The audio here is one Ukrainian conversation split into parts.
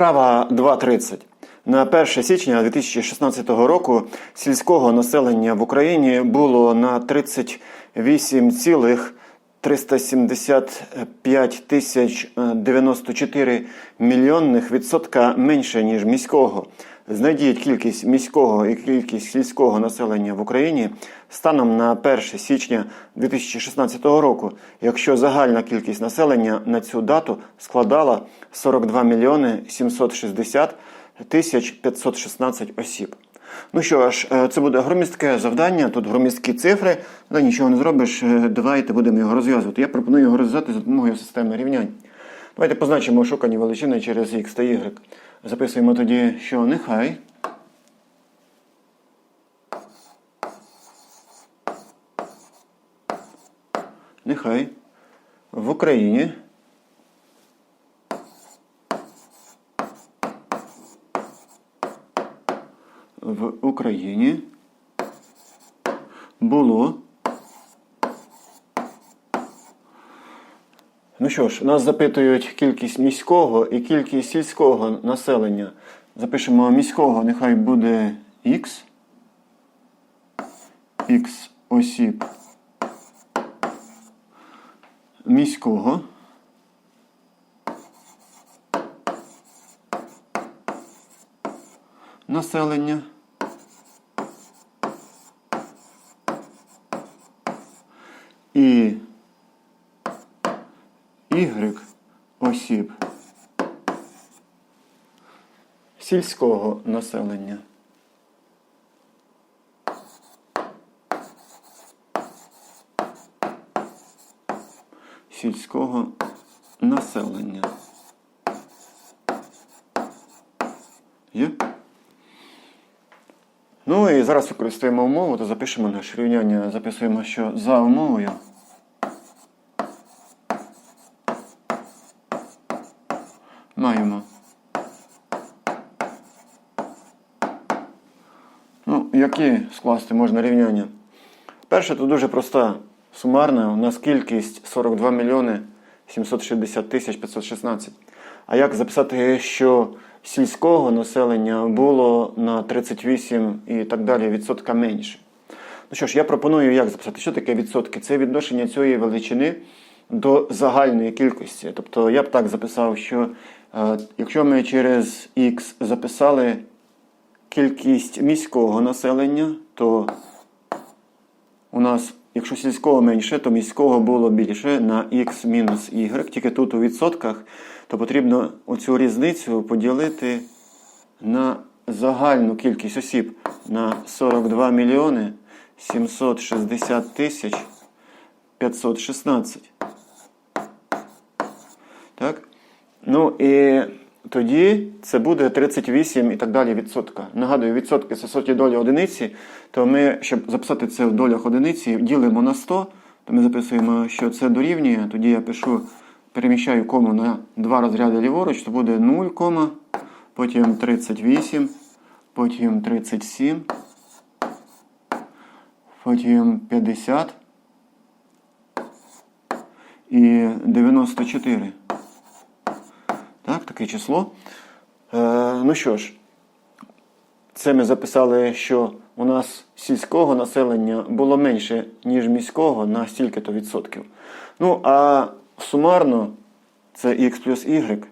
Вправа 2.30. На 1 січня 2016 року сільського населення в Україні було на 38,375 тисяч е, 94 мільйонних відсотка менше, ніж міського. Знайдіть кількість міського і кількість сільського населення в Україні станом на 1 січня 2016 року, якщо загальна кількість населення на цю дату складала 42 мільйони 760 тисяч 516 осіб. Ну що ж, е, це буде громістке завдання, тут громісткі цифри, але нічого не зробиш. е, Давайте будемо його розв'язувати. Я пропоную його розв'язати за допомогою системи рівнянь. Давайте позначимо шукані величини через x та y. Записуємо тоді, що нехай. Нехай в Україні в Україні було. Ну що ж, нас запитують кількість міського і кількість сільського населення. Запишемо міського, нехай буде X. X осіб міського. Населення. І Y осіб сільського населення. Сільського населення. Є? Ну і зараз використаємо умову, то запишемо наше рівняння. Записуємо, що за умовою. Маємо. Ну, які скласти можна рівняння? Перше, тут дуже проста. Сумарна у нас кількість 42 мільйони 760 тисяч 516. А як записати, що сільського населення було на 38 і так далі відсотка менше? Ну що ж, я пропоную як записати, що таке відсотки? Це відношення цієї величини до загальної кількості. Тобто я б так записав, що е, якщо ми через X записали кількість міського населення, то у нас, якщо сільського менше, то міського було більше на x мінус y. Тільки тут у відсотках, то потрібно оцю різницю поділити на загальну кількість осіб на 42 мільйони 760 тисяч 516. Так? Ну і тоді це буде 38 і так далі відсотка. Нагадую, відсотки це соті долі одиниці, то ми, щоб записати це в долях одиниці, ділимо на 100, то ми записуємо, що це дорівнює. Тоді я пишу, переміщаю кому на два розряди ліворуч, то буде 0, потім 38, потім 37, потім 50 і 94. Так, таке число. Е, ну що ж, це ми записали, що у нас сільського населення було менше, ніж міського на стільки-то відсотків. Ну, а сумарно це x плюс y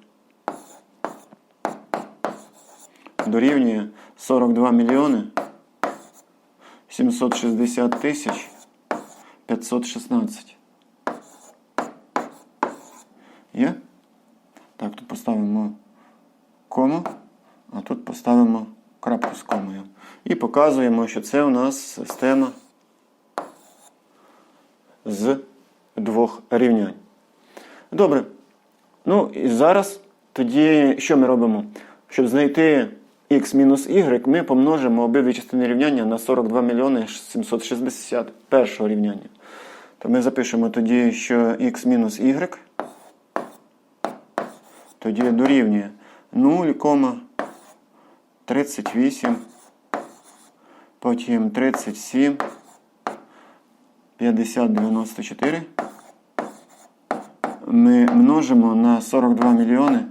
дорівнює 42 мільйони 760 тисяч 516. Є? Так, тут поставимо кому, а тут поставимо крапку з комою. І показуємо, що це у нас система з двох рівнянь. Добре. Ну і зараз тоді що ми робимо? Щоб знайти x мінус y, ми помножимо обидві частини рівняння на 42 мільйони 760 першого рівняння. То ми запишемо тоді, що x мінус y тоді дорівнює 0,38, потім 37, 50, 94. Ми множимо на 42 мільйони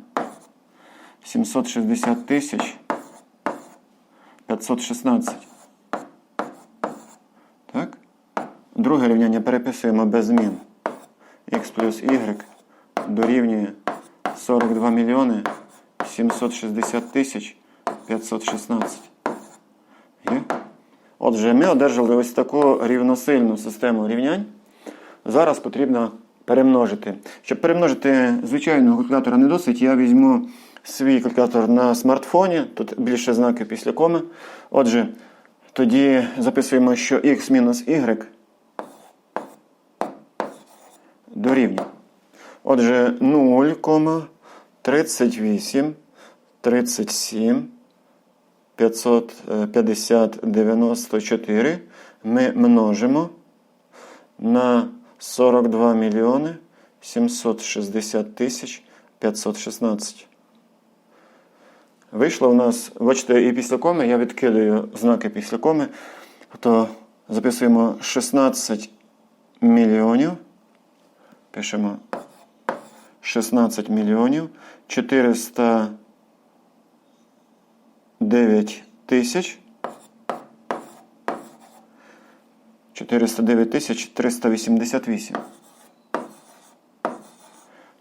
760 тисяч 516. Так? Друге рівняння переписуємо без змін. Х плюс y дорівнює 42 мільйони 760 тисяч 516. Є? Отже, ми одержали ось таку рівносильну систему рівнянь. Зараз потрібно перемножити. Щоб перемножити звичайного калькулятора не досить, я візьму свій калькулятор на смартфоні. Тут більше знаків після коми. Отже, тоді записуємо, що x мінус y дорівнює. Отже, 0,38, 37, 550, 94 ми множимо на 42 мільйони 760 тисяч 516. Вийшло у нас, бачите, і після коми я відкидаю знаки після коми, то записуємо 16 мільйонів. Пишемо 16 мільйонів 409 тисяч 409 тисяч 388.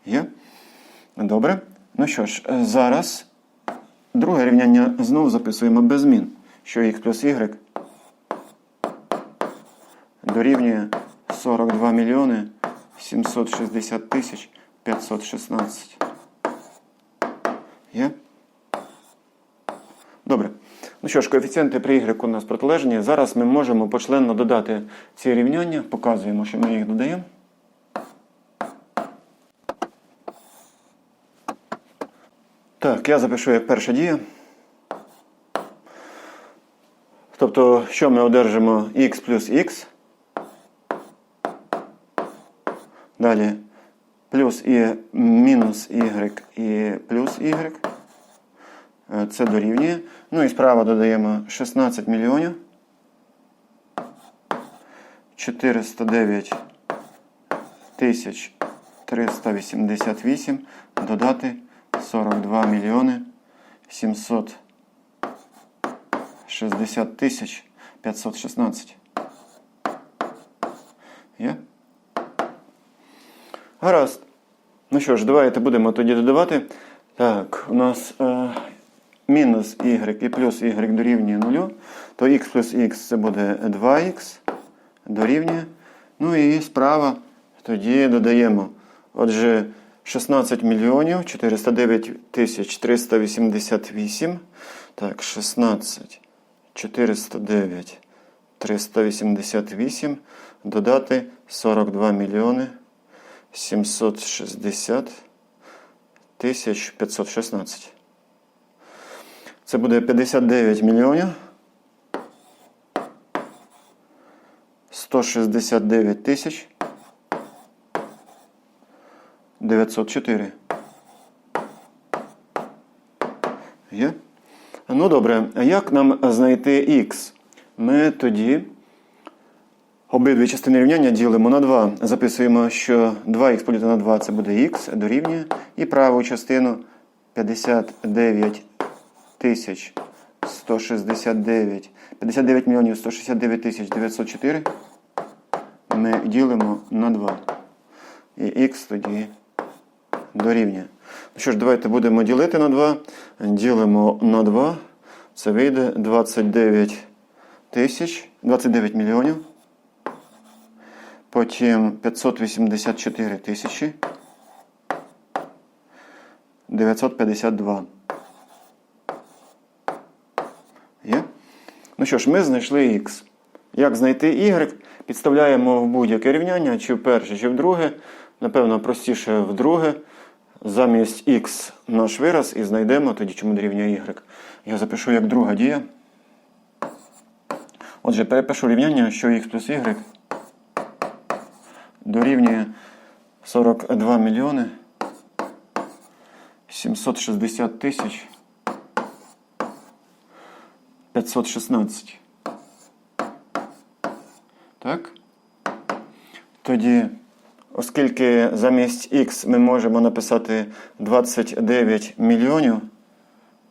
Є? Добре. Ну що ж, е, зараз друге рівняння знову записуємо без змін, що х плюс y дорівнює 42 мільйони 760 тисяч 516. Є? Добре. Ну що ж, коефіцієнти при y у нас протилежні. Зараз ми можемо почленно додати ці рівняння. Показуємо, що ми їх додаємо. Так, я запишу як перша дія. Тобто, що ми одержимо x плюс x. Далі плюс і мінус y і плюс y. Е, Це дорівнює. Ну і справа додаємо 16 мільйонів. 409 тисяч 388 додати 42 мільйони 760 тисяч 516. Є? Гаразд. Ну що ж, давайте будемо тоді додавати. Так, у нас е, мінус y і плюс y дорівнює 0, то x плюс x це буде 2х дорівнює. Ну і справа тоді додаємо. Отже, 16 мільйонів 409 тисяч 388. Так, 16 409 388 додати 42 мільйони 760 тисяч 516. Це буде 59 мільйонів 169 тисяч 904. Є? Ну добре, а як нам знайти х? Ми тоді обидві частини рівняння ділимо на 2. Записуємо, що 2х поділити на 2 це буде х дорівнює. І праву частину 59 тисяч 169. 59 мільйонів 169 тисяч 904 ми ділимо на 2. І х тоді дорівнює. Ну що ж, давайте будемо ділити на 2. Ділимо на 2. Це вийде 29 тисяч, 29 мільйонів. Потім 584 тисячі. 952. Є? Ну що ж, ми знайшли х. Як знайти y? Підставляємо в будь-яке рівняння, чи в перше, чи в друге. Напевно, простіше в друге. Замість х наш вираз і знайдемо тоді, чому дорівнює y. Я запишу як друга дія. Отже, перепишу рівняння, що х плюс y дорівнює 42 мільйони 760 тисяч 516. Так? Тоді, оскільки замість Х ми можемо написати 29 мільйонів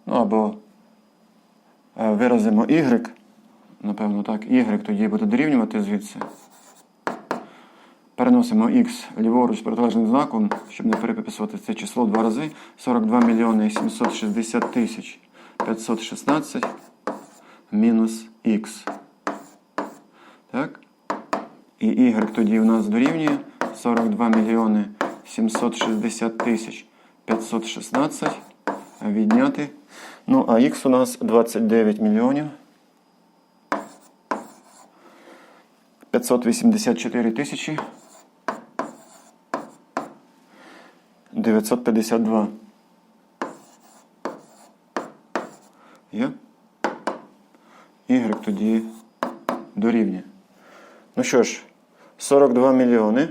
Ну або е, виразимо y. Напевно, так, y тоді буде дорівнювати звідси. Переносимо x ліворуч протилежним знаком, щоб не переписувати це число два рази. 42 мільйони 760 тисяч 516 мінус x. Так? І y тоді у нас дорівнює 42 мільйони 760 тисяч 516 відняти. Ну, а x у нас 29 мільйонів 584 тисячі 952. Є? Y тоді дорівнює. Ну що ж, 42 мільйони.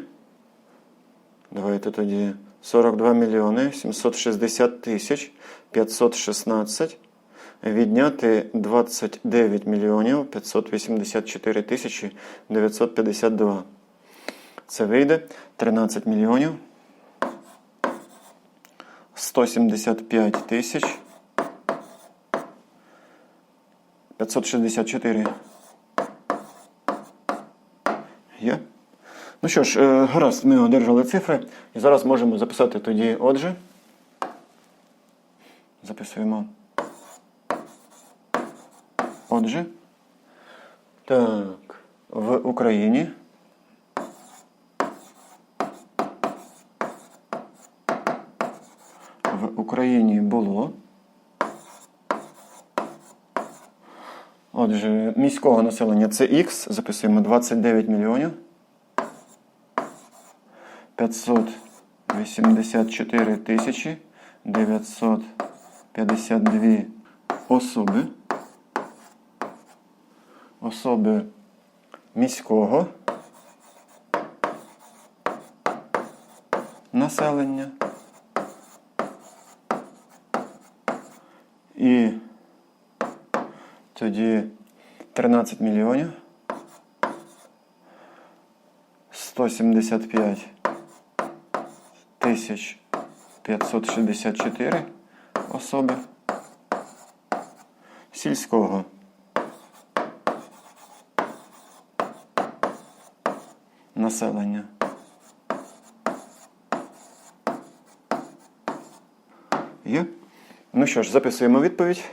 Давайте тоді 42 мільйони 760 тисяч 516 відняти 29 мільйонів 584 тисячі 952. Це вийде 13 мільйонів 175 тисяч 564. Є? Ну що ж, е, гаразд, ми одержали цифри. І зараз можемо записати тоді отже. Записуємо. Отже. Так, в Україні. В Україні було. Отже, міського населення це Х. Записуємо 29 мільйонів. 584 тисячі 952 особи. Особи міського населення. І тоді 13 мільйонів 175 тисяч 564 особи сільського населення. Є? Ну що ж, записуємо відповідь.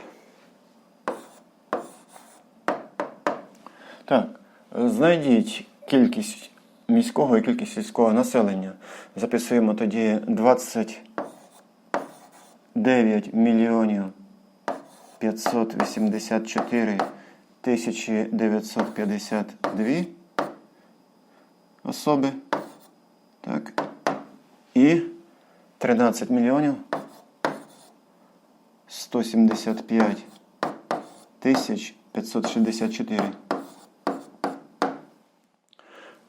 Так, знайдіть кількість міського і кількість сільського населення. Записуємо тоді 29 мільйонів 584 тисячі 952 особи. Так. І 13 мільйонів 175 тисяч 564.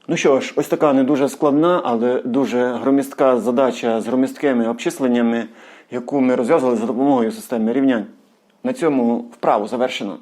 Ну що ж, ось така не дуже складна, але дуже громістка задача з громісткими обчисленнями, яку ми розв'язували за допомогою системи рівнянь. На цьому вправу завершено.